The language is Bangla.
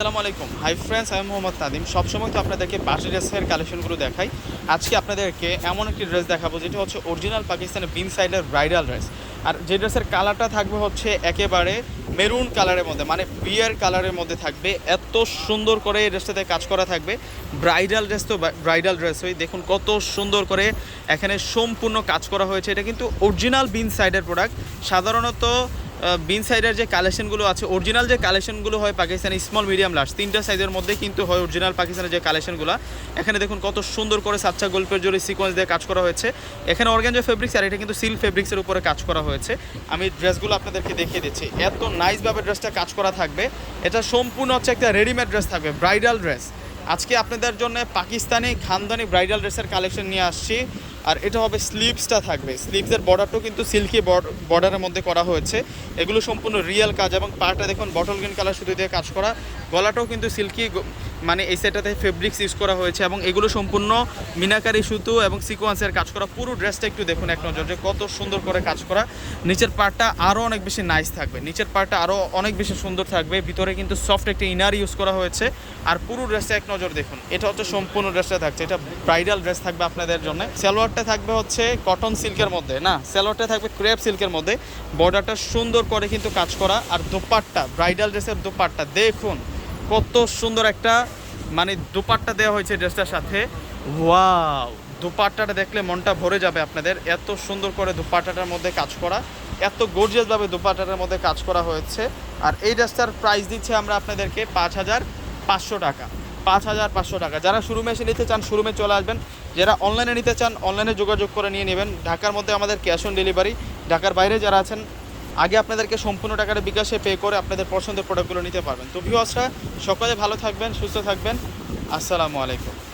আসসালামু আলাইকুম। হাই ফ্রেন্ডস আমি মোহাম্মদ তাদিম সবসময় তো আপনাদেরকে বাসি ড্রেসের কালেকশনগুলো দেখাই। আজকে আপনাদেরকে এমন একটি ড্রেস দেখাবো, যেটা হচ্ছে অরিজিনাল পাকিস্তানের বিন সাইডের ব্রাইডাল ড্রেস আর যে ড্রেসের কালারটা থাকবে হচ্ছে একেবারে মেরুন কালারের মধ্যে মানে বিয়ার কালারের মধ্যে থাকবে। এত সুন্দর করে এই ড্রেসটাতে কাজ করা থাকবে। ব্রাইডাল ড্রেস তো ব্রাইডাল ড্রেস হয় দেখুন কত সুন্দর করে এখানে সম্পূর্ণ কাজ করা হয়েছে। এটা কিন্তু অরিজিনাল বিন সাইডের প্রোডাক্ট সাধারণত বিন সাইডের যে কালেকশনগুলো আছে অরিজিনাল যে কালেকশনগুলো হয় পাকিস্তানি স্মল মিডিয়াম লার্জ তিনটা সাইজের মধ্যে কিন্তু হয় অরিজিনাল পাকিস্তানের যে কালেকশনগুলো এখানে দেখুন কত সুন্দর করে সাচ্চা গল্পের জোরে সিকোয়েন্স দিয়ে কাজ করা হয়েছে। এখানে অর্গানজা ফেব্রিক্স আর এটা কিন্তু সিল ফেব্রিক্সের উপরে কাজ করা হয়েছে। আমি ড্রেসগুলো আপনাদেরকে দেখিয়ে দিচ্ছি। এত নাইসভাবে ড্রেসটা কাজ করা থাকবে। এটা সম্পূর্ণ হচ্ছে একটা রেডিমেড ড্রেস থাকবে ব্রাইডাল ড্রেস আজকে আপনাদের জন্য পাকিস্তানি খানদানি ব্রাইডাল ড্রেসের কালেকশন নিয়ে আসছি। আর এটা হবে স্লিভসটা থাকবে। স্লিভসের বর্ডারটাও কিন্তু সিল্কি বর্ডারের মধ্যে করা হয়েছে। এগুলো সম্পূর্ণ রিয়েল কাজ এবং পাটা দেখুন বটল গ্রিন কালার সুতো দিয়ে কাজ করা। গলাটাও কিন্তু সিল্কি মানে এই সেটাতে ফেব্রিক্স ইউজ করা হয়েছে এবং এগুলো সম্পূর্ণ মিনাকারি সুতো এবং সিকোয়েন্সের কাজ করা। পুরো ড্রেসটা একটু দেখুন এক নজর যে কত সুন্দর করে কাজ করা। নিচের পার্টটা আরও অনেক বেশি নাইস থাকবে। নিচের পার্টটা আরও অনেক বেশি সুন্দর থাকবে। ভিতরে কিন্তু সফট একটা ইনার ইউজ করা হয়েছে। আর পুরো ড্রেসটা এক নজর দেখুন। এটা হচ্ছে সম্পূর্ণ ড্রেসটা থাকছে। এটা ব্রাইডাল ড্রেস থাকবে আপনাদের জন্য। সালোয়ারটা থাকবে হচ্ছে কটন সিল্কের মধ্যে, না? সালোয়ারটা থাকবে ক্রেপ সিল্কের মধ্যে। বর্ডারটা সুন্দর করে কিন্তু কাজ করা। আর দোপাট্টা, ব্রাইডাল ড্রেসের দোপাট্টা, দেখুন কত সুন্দর একটা মানে দোপাট্টা দেওয়া হয়েছে ড্রেসটার সাথে। ওয়াও! দোপাট্টাটা দেখলে মনটা ভরে যাবে আপনাদের। এত সুন্দর করে দোপাট্টাটার মধ্যে কাজ করা। এত গর্জিয়াসভাবে দোপাট্টাটার মধ্যে কাজ করা হয়েছে। আর এই ড্রেসটার প্রাইস দিচ্ছে আমরা আপনাদেরকে পাঁচ হাজার পাঁচশো টাকা। পাঁচ হাজার পাঁচশো টাকা। যারা শোরুমে এসে নিতে চান, শোরুমে চলে আসবেন। যারা অনলাইনে নিতে চান অনলাইনে যোগাযোগ করে নিয়ে নেবেন। ঢাকার মধ্যে আমাদের ক্যাশ অন ডেলিভারি ঢাকার বাইরে যারা আছেন, আগে আপনাদেরকে সম্পূর্ণ টাকাটা বিকাশে পে করে আপনাদের পছন্দের প্রোডাক্টগুলো নিতে পারবেন। তো ভিউয়ার্সরা সকালে ভালো থাকবেন, সুস্থ থাকবেন। আসসালামু আলাইকুম।